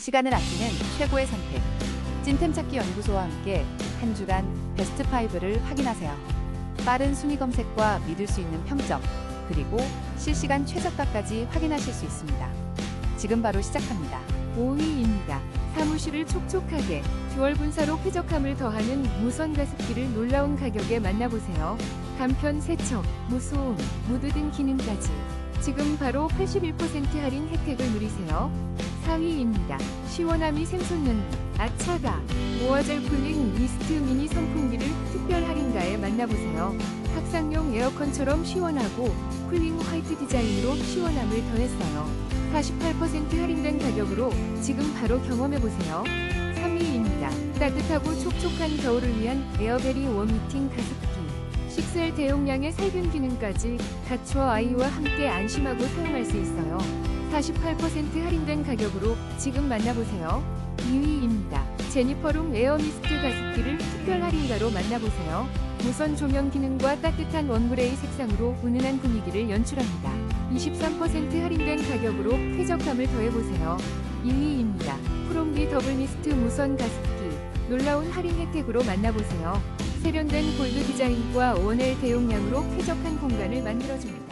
시간을 아끼는 최고의 선택. 찐템 찾기 연구소와 함께 한 주간 베스트 5를 확인하세요. 빠른 순위 검색과 믿을 수 있는 평점, 그리고 실시간 최저가까지 확인하실 수 있습니다. 지금 바로 시작합니다. 5위입니다. 사무실을 촉촉하게 듀얼 분사로 쾌적함을 더하는 무선 가습기를 놀라운 가격에 만나보세요. 간편 세척, 무소음, 무드 등 기능까지 지금 바로 81% 할인 혜택을 누리세요. 4위입니다. 시원함이 샘솟는 아차가 모아젤 쿨링 미스트 미니 선풍기를 특별 할인가에 만나보세요. 탁상용 에어컨처럼 시원하고 쿨링 화이트 디자인으로 시원함을 더했어요. 48% 할인된 가격으로 지금 바로 경험해보세요. 3위입니다. 따뜻하고 촉촉한 겨울을 위한 에어베리 웜히팅 가습기. 10셀 대용량의 살균 기능까지 갖춰 아이와 함께 안심하고 사용할 수 있어요. 48% 할인된 가격으로 지금 만나보세요. 2위입니다. 제니퍼룸 에어미스트 가습기를 특별 할인가로 만나보세요. 무선 조명 기능과 따뜻한 원그레이 색상으로 은은한 분위기를 연출합니다. 23% 할인된 가격으로 쾌적함을 더해보세요. 2위입니다. 프롬비 더블 미스트 무선 가습기. 놀라운 할인 혜택으로 만나보세요. 세련된 골드 디자인과 원엘 대용량으로 쾌적한 공간을 만들어줍니다.